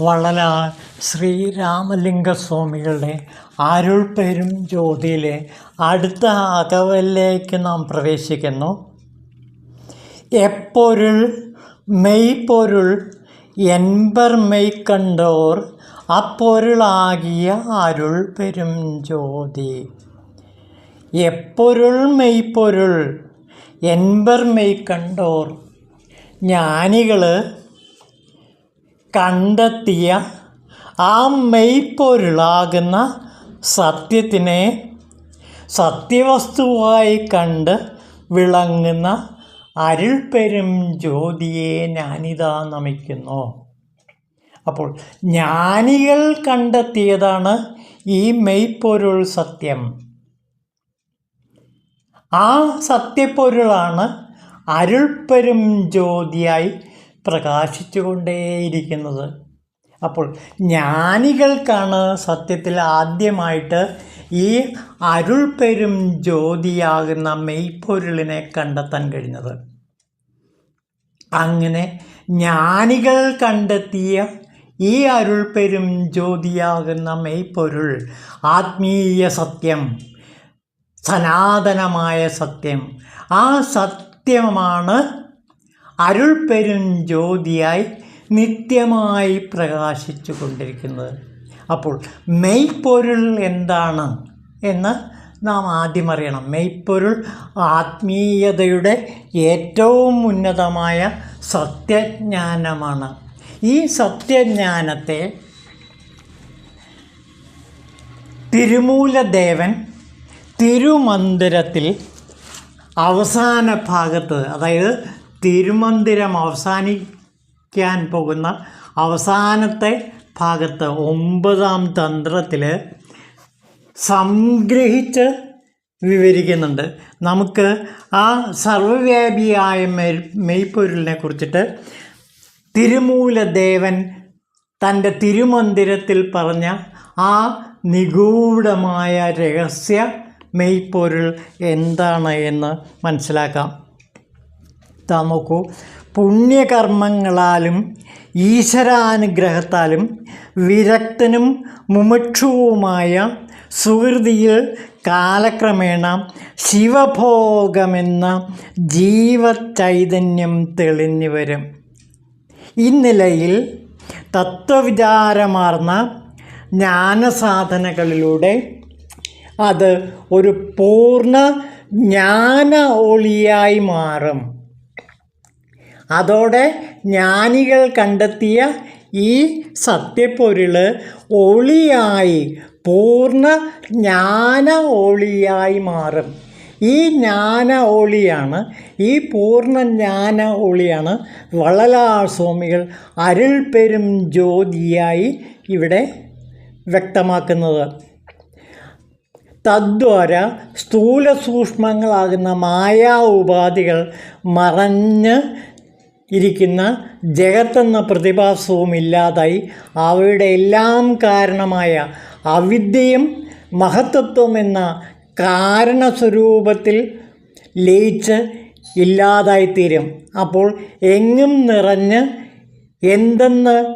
വളലാർ ശ്രീരാമലിംഗസ്വാമികളുടെ അരുൾപ്പെരും ജ്യോതിയിലെ അടുത്ത അകവലിലേക്ക് നാം പ്രവേശിക്കുന്നു. എപ്പൊരുൾ മെയ് പൊരുൾ എൺപർ മെയ് കണ്ടോർ അപ്പൊരുളാകിയ അരുൾ പെരും ജ്യോതി. എപ്പൊരുൾ മെയ് പൊരുൾ എൺപർ മെയ് കണ്ടോർ. ജ്ഞാനികൾ കണ്ടെത്തിയ ആ മെയ്പ്പൊരുളാകുന്ന സത്യത്തിനെ സത്യവസ്തുവായി കണ്ട് വിളങ്ങുന്ന അരുൾപ്പെരും ജ്യോതിയെ ഞാനിതാ നമിക്കുന്നു. അപ്പോൾ ജ്ഞാനികൾ കണ്ടെത്തിയതാണ് ഈ മെയ്പ്പൊരുൾ സത്യം. ആ സത്യപ്പൊരുളാണ് അരുൾപ്പെരും ജ്യോതിയായി പ്രകാശിച്ചുകൊണ്ടേയിരിക്കുന്നത്. അപ്പോൾ ജ്ഞാനികൾക്കാണ് സത്യത്തിൽ ആദ്യമായിട്ട് ഈ അരുൾ പെരും ജ്യോതിയാകുന്ന മെയ്പ്പൊരുളിനെ കണ്ടെത്താൻ കഴിഞ്ഞത്. അങ്ങനെ ജ്ഞാനികൾ കണ്ടെത്തിയ ഈ അരുൾ പെരും ജ്യോതിയാകുന്ന മെയ്പ്പൊരുൾ ആത്മീയ സത്യം സനാതനമായ സത്യം ആ സത്യമാണ് അരുൾപ്പെരും ജ്യോതിയായി നിത്യമായി പ്രകാശിച്ചു കൊണ്ടിരിക്കുന്നത് അപ്പോൾ മെയ്പ്പൊരുൾ എന്താണ് എന്ന് നാം ആദ്യം അറിയണം. മെയ്പ്പൊരുൾ ആത്മീയതയുടെ ഏറ്റവും ഉന്നതമായ സത്യജ്ഞാനമാണ്. ഈ സത്യജ്ഞാനത്തെ തിരുമൂലദേവൻ തിരുമന്ദിരത്തിൽ അവസാന ഭാഗത്ത് അതായത് തിരുമന്ദിരം അവസാനിക്കാൻ പോകുന്ന അവസാനത്തെ ഭാഗത്ത് ഒമ്പതാം തന്ത്രത്തിൽ സംഗ്രഹിച്ച് വിവരിക്കുന്നുണ്ട്. നമുക്ക് ആ സർവവ്യാപിയായ മെയ് മെയ്പ്പൊരുളിനെ കുറിച്ചിട്ട് തിരുമൂലദേവൻ തന്റെ തിരുമന്ദിരത്തിൽ പറഞ്ഞ ആ നിഗൂഢമായ രഹസ്യ മെയ്പ്പൊരുൾ എന്താണ് എന്ന് മനസ്സിലാക്കാം. താ നോക്കൂ. പുണ്യകർമ്മങ്ങളാലും ഈശ്വരാനുഗ്രഹത്താലും വിരക്തനും മുമുക്ഷുവുമായ സുഹൃതിയിൽ കാലക്രമേണ ശിവഭോഗമെന്ന ജീവചൈതന്യം തെളിഞ്ഞു വരും. ഇന്നിലയിൽ തത്വവിചാരമാർന്ന ജ്ഞാനസാധനകളിലൂടെ അത് ഒരു പൂർണ ജ്ഞാന ഒളിയായി മാറും. അതോടെ ജ്ഞാനികൾ കണ്ടെത്തിയ ഈ സത്യപ്പൊരുൾ ഒളിയായി പൂർണ ജ്ഞാന ഒളിയായി മാറും. ഈ ജ്ഞാന ഒളിയാണ് ഈ പൂർണ ജ്ഞാന ഒളിയാണ് വള്ളലാർ സ്വാമികൾ അരുൾ പെരും ജ്യോതിയായി ഇവിടെ വ്യക്തമാക്കുന്നത്. തദ്വാര സ്ഥൂല സൂക്ഷ്മങ്ങളാകുന്ന മായാ ഉപാധികൾ മറഞ്ഞ് ഇരിക്കുന്ന ജഗത്തെന്ന പ്രതിഭാസവും ഇല്ലാതായി അവയുടെ എല്ലാം കാരണമായ അവിദ്യയും മഹത്തത്വം എന്ന കാരണസ്വരൂപത്തിൽ ലയിച്ച് ഇല്ലാതായിത്തീരും. അപ്പോൾ എങ്ങും നിറഞ്ഞ് എന്തെന്ന്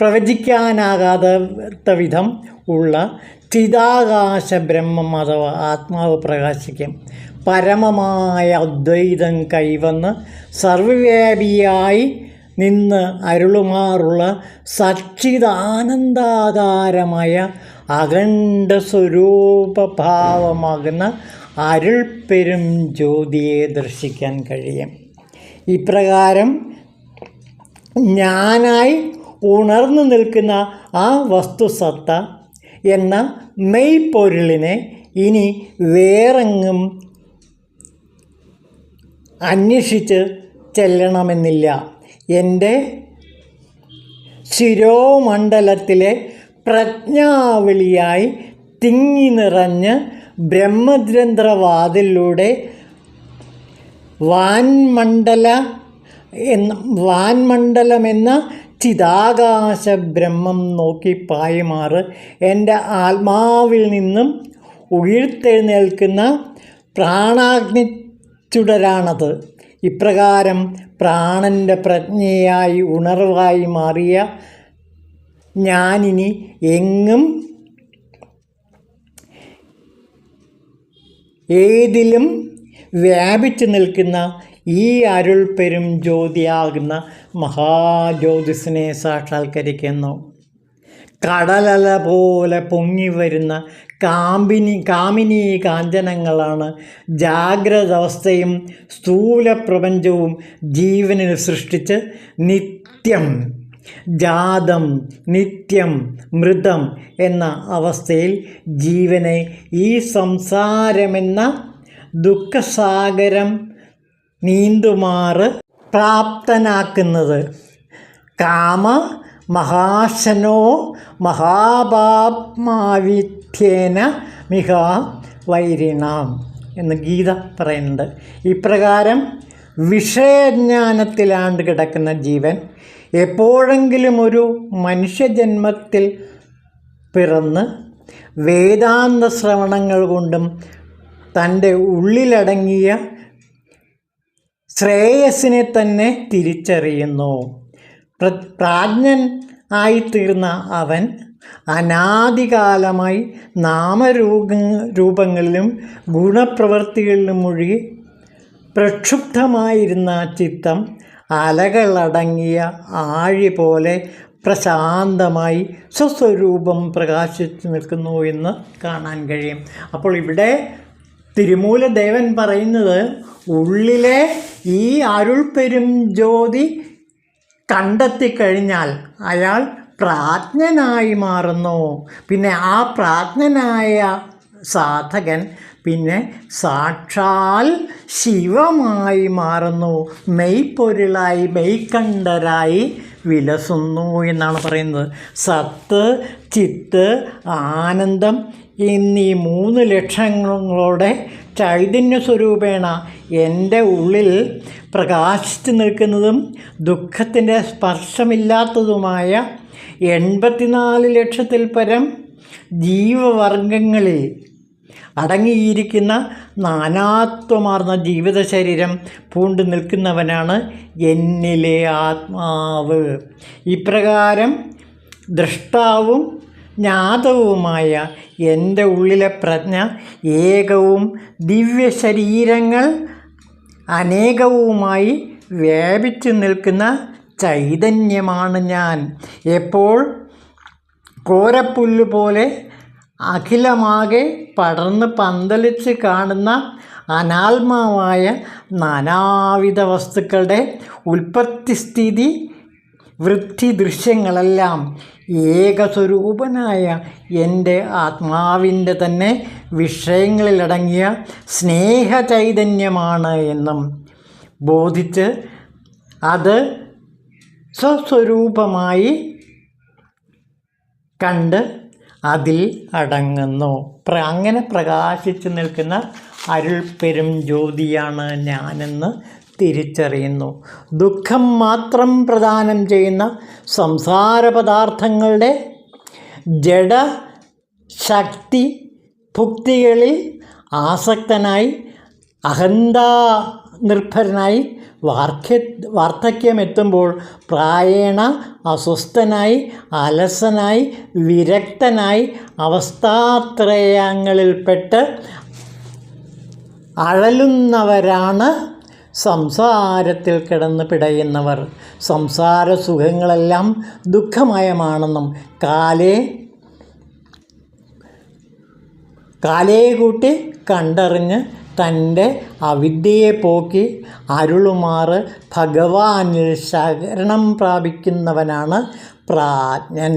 പ്രവചിക്കാനാകാത്ത വിധം ഉള്ള ചിതാകാശ ബ്രഹ്മം അഥവാ ആത്മാവ് പ്രകാശിക്കും. പരമമായ അദ്വൈതം കൈവന്ന് സർവവ്യാപിയായി നിന്ന് അരുളുമാറുള്ള സച്ചിദാനന്ദാകാരമായ അഖണ്ഡ സ്വരൂപഭാവമാകുന്ന അരുൾപ്പെരും ജ്യോതിയെ ദർശിക്കാൻ കഴിയും. ഇപ്രകാരം ഞാനായി ഉണർന്നു നിൽക്കുന്ന ആ വസ്തുസത്ത എന്ന മെയ്പൊരുളിനെ ഇനി വേറെങ്ങും അന്വേഷിച്ച് ചെല്ലണമെന്നില്ല. എന്റെ ശിരോമണ്ഡലത്തിലെ പ്രജ്ഞാവിളിയായി തിങ്ങി നിറഞ്ഞ് ബ്രഹ്മഗ്രന്ഥവാതിലൂടെ വാൻമണ്ഡല എന്ന വാൻമണ്ഡലമെന്ന ചിതാകാശ ബ്രഹ്മം നോക്കി പായുമാറ് എന്റെ ആത്മാവിൽ നിന്നും ഉയർത്തെഴുന്നേൽക്കുന്ന പ്രാണാഗ്നി ചുടരാണത്. ഇപ്രകാരം പ്രാണന്റെ പ്രജ്ഞയായി ഉണർവായി മാറിയ ഞാനിനി എങ്ങും ഏതിലും വ്യാപിച്ചു നിൽക്കുന്ന ഈ അരുൾ പെരും ജ്യോതിയാകുന്ന മഹാജ്യോതിസിനെ സാക്ഷാത്കരിക്കുന്നു. കടലല പോലെ പൊങ്ങി വരുന്ന കാമ്പിനി കാമിനി കാഞ്ചനങ്ങളാണ്. ജാഗ്രത അവസ്ഥയും സ്ഥൂല പ്രപഞ്ചവും ജീവനിൽ സൃഷ്ടിച്ച് നിത്യം ജാതം നിത്യം മൃതം എന്ന അവസ്ഥയിൽ ജീവനെ ഈ സംസാരമെന്ന ദുഃഖസാഗരം നീന്തുമാറ് പ്രാപ്തനാക്കുന്നത്. കാമ മഹാശനോ മഹാപാത്മാവിധ്യേന മിഹ വൈരിണാം എന്ന് ഗീത പറയുന്നുണ്ട്. ഇപ്രകാരം വിഷയജ്ഞാനത്തിലാണ്ട് കിടക്കുന്ന ജീവൻ എപ്പോഴെങ്കിലും ഒരു മനുഷ്യജന്മത്തിൽ പിറന്ന് വേദാന്ത ശ്രവണങ്ങൾ കൊണ്ടും തന്റെ ഉള്ളിലടങ്ങിയ ശ്രേയസിനെ തന്നെ തിരിച്ചറിയുന്നു. പ്രാജ്ഞൻ ആയിത്തീർന്ന അവൻ അനാദികാലമായി നാമരൂപ രൂപങ്ങളിലും ഗുണപ്രവൃത്തികളിലും മുഴുകി പ്രക്ഷുബ്ധമായിരുന്ന ചിത്തം അലകളടങ്ങിയ ആഴി പോലെ പ്രശാന്തമായി സ്വസ്വരൂപം പ്രകാശിച്ചു നിൽക്കുന്നു എന്ന് കാണാൻ കഴിയും. അപ്പോൾ ഇവിടെ തിരുമൂലദേവൻ പറയുന്നത് ഉള്ളിലെ ഈ അരുൾ പെരും ജ്യോതി കണ്ടെത്തിക്കഴിഞ്ഞാൽ അയാൾ പ്രാജ്ഞനായി മാറുന്നു. പിന്നെ ആ പ്രാജ്ഞനായ സാധകൻ പിന്നെ സാക്ഷാൽ ശിവമായി മാറുന്നു. മെയ്പൊരുളായി മെയ്ക്കണ്ടരായി വിലസുന്നു എന്നാണ് പറയുന്നത്. സത്ത് ചിത്ത് ആനന്ദം എന്നീ മൂന്ന് ലക്ഷണങ്ങളോടെ ചൈതന്യ സ്വരൂപേണ എന്റെ ഉള്ളിൽ പ്രകാശിച്ചു നിൽക്കുന്നതും ദുഃഖത്തിന്റെ സ്പർശമില്ലാത്തതുമായ എൺപത്തിനാല് ലക്ഷത്തിൽ പരം ജീവവർഗങ്ങളിൽ അടങ്ങിയിരിക്കുന്ന നാനാത്വമാർന്ന ജീവിത ശരീരം പൂണ്ടു നിൽക്കുന്നവനാണ് എന്നിലെ ആത്മാവ്. ഇപ്രകാരം ദൃഷ്ടാവും ജ്ഞാതവുമായ എന്റെ ഉള്ളിലെ പ്രജ്ഞ ഏകവും ദിവ്യ ശരീരങ്ങൾ അനേകവുമായി വ്യാപിച്ചു നിൽക്കുന്ന ചൈതന്യമാണ് ഞാൻ. എപ്പോൾ കോരപ്പുല്ല് പോലെ അഖിലമാകെ പടർന്ന് പന്തലിച്ച് കാണുന്ന അനാത്മാവായ നാനാവിധ വസ്തുക്കളുടെ ഉൽപ്പത്തിസ്ഥിതി വൃത്തി ദൃശ്യങ്ങളെല്ലാം ഏകസ്വരൂപനായ എന്റെ ആത്മാവിന്റെ തന്നെ വിഷയങ്ങളിലടങ്ങിയ സ്നേഹചൈതന്യമാണ് എന്നും ബോധിച്ച് അത് സ്വസ്വരൂപമായി കണ്ട് അതിൽ അടങ്ങുന്നു. പ്ര അങ്ങനെ പ്രകാശിച്ച് നിൽക്കുന്ന അരുൾപ്പെരും പെരും ജ്യോതിയാണ് ഞാനെന്ന് തിരിച്ചറിയുന്നു. ദുഃഖം മാത്രം പ്രദാനം ചെയ്യുന്ന സംസാര പദാർത്ഥങ്ങളുടെ ജഡ ശക്തി ഭുക്തികളിൽ ആസക്തനായി അഹന്താ നിർഭരനായി വാർദ്ധക്യ വാർദ്ധക്യമെത്തുമ്പോൾ പ്രായേണ അസ്വസ്ഥനായി അലസനായി വിരക്തനായി അവസ്ഥാത്രയങ്ങളിൽപ്പെട്ട് അഴലുന്നവരാണ് സംസാരത്തിൽ കിടന്ന് പിടയുന്നവർ സംസാര സുഖങ്ങളെല്ലാം ദുഃഖമയമാണെന്നും കാലേ കാലേ കൂട്ടി കണ്ടറിഞ്ഞ് തന്റെ അവിദ്യയെ പോക്കി അരുളുമാറ് ഭഗവാനിൽ ശരണം പ്രാപിക്കുന്നവനാണ് പ്രാജ്ഞൻ.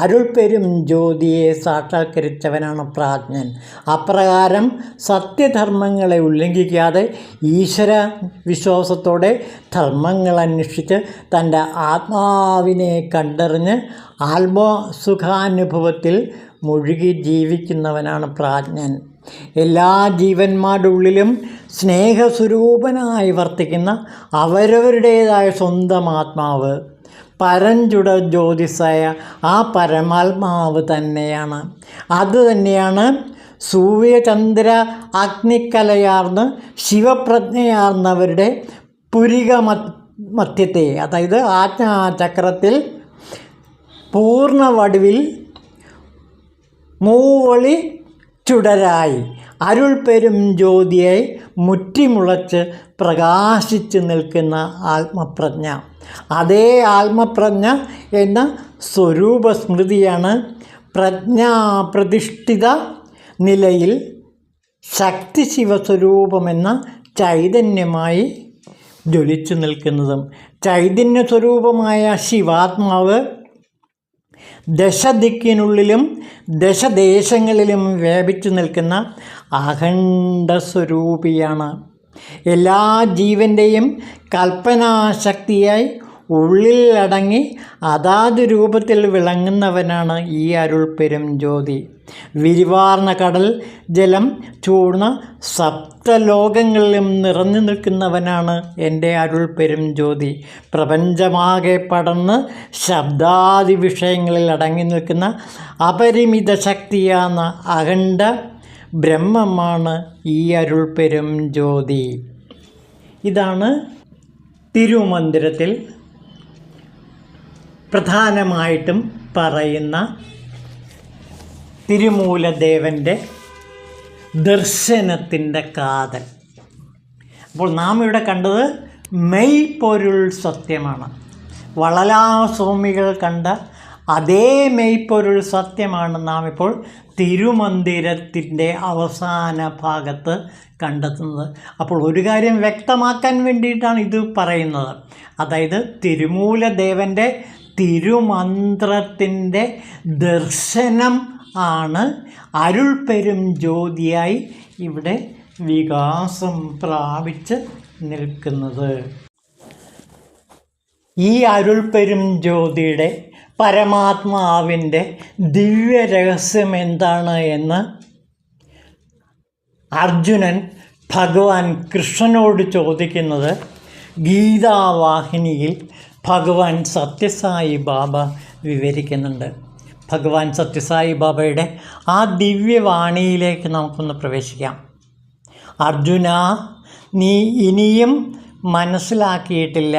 അരുൾ പെരും ജ്യോതിയെ സാക്ഷാത്കരിച്ചവനാണ് പ്രാജ്ഞൻ. അപ്രകാരം സത്യധർമ്മങ്ങളെ ഉല്ലംഘിക്കാതെ ഈശ്വര വിശ്വാസത്തോടെ ധർമ്മങ്ങൾ അന്വേഷിച്ച് തന്റെ ആത്മാവിനെ കണ്ടറിഞ്ഞ് ആത്മസുഖാനുഭവത്തിൽ മുഴുകി ജീവിക്കുന്നവനാണ് പ്രാജ്ഞൻ. എല്ലാ ജീവന്മാരുടെ ഉള്ളിലും സ്നേഹസ്വരൂപനായി വർത്തിക്കുന്ന അവരവരുടേതായ സ്വന്തം ആത്മാവ് പരഞ്ചുട ജ്യോതിസായ ആ പരമാത്മാവ് തന്നെയാണ്. അത് തന്നെയാണ് സൂര്യചന്ദ്ര അഗ്നിക്കലയാർന്ന് ശിവപ്രജ്ഞയാർന്നവരുടെ പുരിക മധ്യത്തെ അതായത് ആജ്ഞാചക്രത്തിൽ പൂർണ വടിവിൽ മൂവളി ചുടരായി. അരുൾ പെരും ജ്യോതിയെ മുറ്റിമുളച്ച് പ്രകാശിച്ച് നിൽക്കുന്ന ആത്മപ്രജ്ഞ. അതേ ആത്മപ്രജ്ഞ എന്ന സ്വരൂപ സ്മൃതിയാണ് പ്രജ്ഞാപ്രതിഷ്ഠിത നിലയിൽ ശക്തി ശിവസ്വരൂപമെന്ന ചൈതന്യമായി ജ്വലിച്ചു നിൽക്കുന്നതും. ചൈതന്യ സ്വരൂപമായ ശിവാത്മാവ് ദശദിക്കിനുള്ളിലും ദശദേശങ്ങളിലും വ്യാപിച്ചു നിൽക്കുന്ന അഖണ്ഡ സ്വരൂപിയാണ് എല്ലാ ജീവന്റെയും കൽപ്പനാശക്തിയായി ഉള്ളിൽ അടങ്ങി അതാത് രൂപത്തിൽ വിളങ്ങുന്നവനാണ് ഈ അരുൾ പെരും ജ്യോതി. വിരിവാർന്ന കടൽ ജലം ചൂർന്ന സപ്തലോകങ്ങളിലും നിറഞ്ഞു നിൽക്കുന്നവനാണ് എന്റെ അരുൾ പെരും ജ്യോതി. പ്രപഞ്ചമാകെ പടർന്ന് ശബ്ദാദി വിഷയങ്ങളിൽ അടങ്ങി നിൽക്കുന്ന അപരിമിത ശക്തിയാന്ന അഖണ്ഡ ബ്രഹ്മമാണ് ഈ അരുൾ പെരും ജ്യോതി. ഇതാണ് തിരുമന്ദിരത്തിൽ പ്രധാനമായിട്ടും പറയുന്ന തിരുമൂലദേവന്റെ ദർശനത്തിന്റെ കാതൽ. അപ്പോൾ നാം ഇവിടെ കണ്ടത് മെയ് പൊരുൾ സത്യമാണ്. വളലാസ്വാമികൾ കണ്ട അതേ മെയ്പ്പൊരുൾ സത്യമാണ് നാം ഇപ്പോൾ തിരുമന്ദിരത്തിന്റെ അവസാന ഭാഗത്ത് കണ്ടെത്തുന്നത്. അപ്പോൾ ഒരു കാര്യം വ്യക്തമാക്കാൻ വേണ്ടിയിട്ടാണ് ഇത് പറയുന്നത്. അതായത് തിരുമൂലദേവന്റെ തിരുമന്ത്രത്തിന്റെ ദർശനം ആണ് അരുൾ പെരും ജ്യോതിയായി ഇവിടെ വികാസം പ്രാപിച്ച് നിൽക്കുന്നത്. ഈ അരുൾപ്പെരും ജ്യോതിയുടെ പരമാത്മാവിന്റെ ദിവ്യ രഹസ്യം എന്താണ് എന്ന് അർജുനൻ ഭഗവാൻ കൃഷ്ണനോട് ചോദിക്കുന്നത് ഗീതാവാഹിനിയിൽ ഭഗവാൻ സത്യസായി ബാബ വിവരിക്കുന്നുണ്ട്. ഭഗവാൻ സത്യസായി ബാബയുടെ ആ ദിവ്യവാണിയിലേക്ക് നമുക്കൊന്ന് പ്രവേശിക്കാം. അർജുന നീ ഇനിയും മനസ്സിലാക്കിയിട്ടില്ല.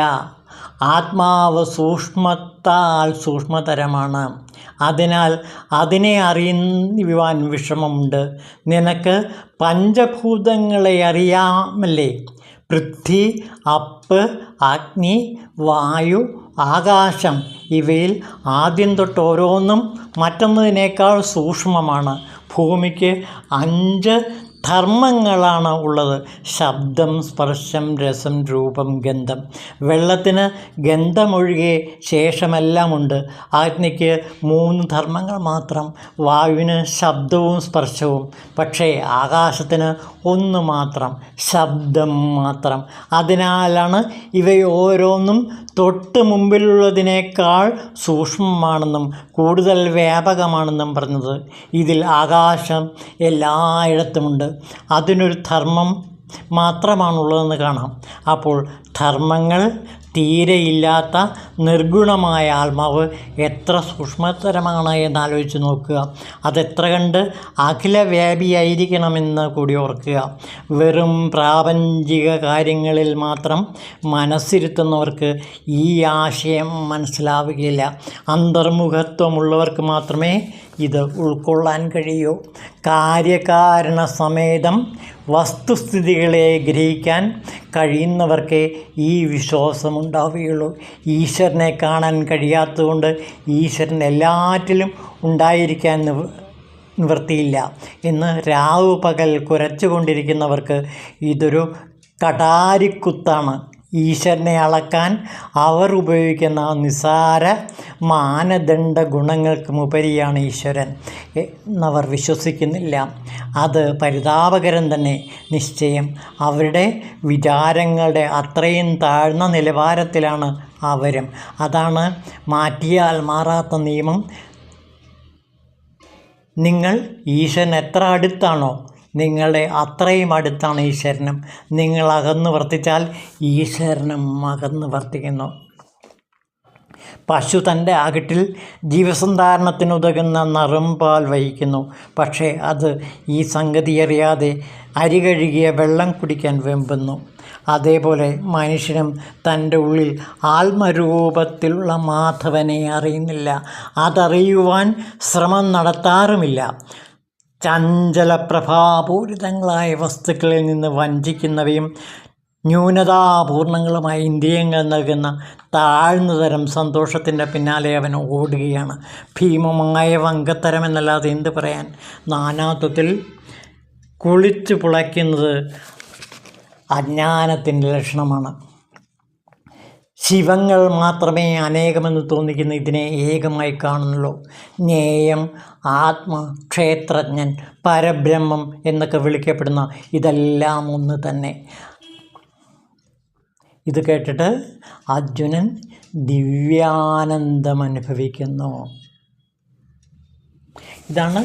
ആത്മാവ് സൂക്ഷ്മത്താൽ സൂക്ഷ്മതരമാണ്. അതിനാൽ അതിനെ അറിയുവാൻ വിഷമമുണ്ട്. നിനക്ക് പഞ്ചഭൂതങ്ങളെ അറിയാമല്ലേ? പൃഥ്വി അപ്പ് അഗ്നി വായു ആകാശം. ഇവയിൽ ആദ്യം തൊട്ട് ഓരോന്നും മറ്റൊന്നതിനേക്കാൾ സൂക്ഷ്മമാണ്. ഭൂമിക്ക് അഞ്ച് ധർമ്മങ്ങളാണ് ഉള്ളത്. ശബ്ദം സ്പർശം രസം രൂപം ഗന്ധം. വെള്ളത്തിന് ഗന്ധമൊഴികെ ശേഷമെല്ലാമുണ്ട്. അഗ്നിക്ക് മൂന്ന് ധർമ്മങ്ങൾ മാത്രം. വായുവിന് ശബ്ദവും സ്പർശവും. പക്ഷേ ആകാശത്തിന് ഒന്ന് മാത്രം. ശബ്ദം മാത്രം. അതിനാലാണ് ഇവയോരോന്നും തൊട്ട് മുമ്പിലുള്ളതിനേക്കാൾ സൂക്ഷ്മമാണെന്നും കൂടുതൽ വ്യാപകമാണെന്നും പറഞ്ഞത്. ഇതിൽ ആകാശം എല്ലായിടത്തുമുണ്ട്. അതിനൊരു ധർമ്മം മാത്രമാണുള്ളതെന്ന് കാണാം. അപ്പോൾ ധർമ്മങ്ങൾ തീരെയില്ലാത്ത നിർഗുണമായ ആത്മാവ് എത്ര സൂക്ഷ്മതരമാണ് എന്നാലോചിച്ച് നോക്കുക. അതെത്ര കണ്ട് അഖിലവ്യാപിയായിരിക്കണമെന്ന് കൂടി ഓർക്കുക. വെറും പ്രാപഞ്ചിക കാര്യങ്ങളിൽ മാത്രം മനസ്സിരുത്തുന്നവർക്ക് ഈ ആശയം മനസ്സിലാവുകയില്ല. അന്തർമുഖത്വമുള്ളവർക്ക് മാത്രമേ ഇത് ഉൾക്കൊള്ളാൻ കഴിയൂ. കാര്യകാരണ സമേതം വസ്തുസ്ഥിതികളെ ഗ്രഹിക്കാൻ കഴിയുന്നവർക്കേ ഈ വിശ്വാസമുണ്ടാവുകയുള്ളൂ. ഈശ്വരനെ കാണാൻ കഴിയാത്തതുകൊണ്ട് ഈശ്വരൻ എല്ലാറ്റിലും ഉണ്ടായിരിക്കാൻ നിവ നിവൃത്തിയില്ല. എന്ന് രാവ് പകൽ കുരച്ചുകൊണ്ടിരിക്കുന്നവർക്ക് ഇതൊരു കടാരിക്കുത്താണ്. ഈശ്വരനെ അളക്കാൻ അവർ ഉപയോഗിക്കുന്ന നിസാര മാനദണ്ഡ ഗുണങ്ങൾക്കും ഉപരിയാണ് ഈശ്വരൻ എന്നവർ വിശ്വസിക്കുന്നില്ല. അത് പരിതാപകരം തന്നെ. നിശ്ചയം അവരുടെ വിചാരങ്ങളുടെ അത്രയും താഴ്ന്ന നിലവാരത്തിലാണ് അവരും അതാണ് മാറ്റിയാൽ മാറാത്ത നിയമം. നിങ്ങൾ ഈശ്വരൻ എത്ര അടുത്താണോ നിങ്ങളുടെ അത്രയും അടുത്താണ് ഈശ്വരനും നിങ്ങൾ അകന്ന് വർത്തിച്ചാൽ ഈശ്വരനും അകന്ന് വർത്തിക്കുന്നു. പശു തന്റെ അകിട്ടിൽ ജീവസന്ധാരണത്തിനുതകുന്ന നറുംപാൽ വഹിക്കുന്നു. പക്ഷേ അത് ഈ സംഗതി അറിയാതെ അരി കഴുകിയ വെള്ളം കുടിക്കാൻ വെമ്പുന്നു. അതേപോലെ മനുഷ്യനും തന്റെ ഉള്ളിൽ ആത്മരൂപത്തിലുള്ള മാധവനെ അറിയുന്നില്ല. അതറിയുവാൻ ശ്രമം നടത്താറുമില്ല. ചഞ്ചല പ്രഭാപൂരിതങ്ങളായ വസ്തുക്കളിൽ നിന്ന് വഞ്ചിക്കുന്നവയും ന്യൂനതാപൂർണങ്ങളുമായ ഇന്ദ്രിയങ്ങൾ നൽകുന്ന താഴ്ന്ന തരം സന്തോഷത്തിന്റെ പിന്നാലെ അവൻ ഓടുകയാണ്. ഭീമമായ വങ്കത്തരം എന്നല്ലാതെ എന്ത് പറയാൻ? നാനാത്വത്തിൽ കുളിച്ചു പുളയ്ക്കുന്നത് അജ്ഞാനത്തിന്റെ ലക്ഷണമാണ്. ശിവങ്ങൾ മാത്രമേ അനേകമെന്ന് തോന്നിക്കുന്ന ഇതിനെ ഏകമായി കാണുന്നുള്ളൂ. ജ്ഞേയം ആത്മ ക്ഷേത്രജ്ഞൻ പരബ്രഹ്മം എന്നൊക്കെ വിളിക്കപ്പെടുന്ന ഇതെല്ലാം ഒന്ന് തന്നെ. ഇത് കേട്ടിട്ട് അർജുനൻ ദിവ്യാനന്ദം അനുഭവിക്കുന്നു ഇതാണ്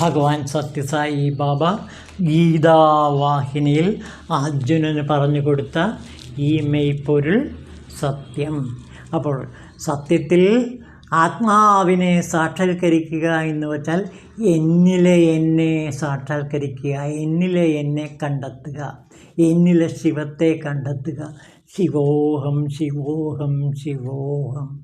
ഭഗവാൻ സത്യസായി ബാബ ഗീതാവാഹിനിയിൽ അർജുനന് പറഞ്ഞു കൊടുത്ത ഈ മെയ്പ്പൊരുൾ സത്യം. അപ്പോൾ സത്യത്തിൽ ആത്മാവിനെ സാക്ഷാത്കരിക്കുക എന്ന് വെച്ചാൽ എന്നിലെ എന്നെ സാക്ഷാത്കരിക്കുക എന്നിലെ എന്നെ കണ്ടെത്തുക എന്നിലെ ശിവത്തെ കണ്ടെത്തുക. ശിവോഹം ശിവോഹം ശിവോഹം.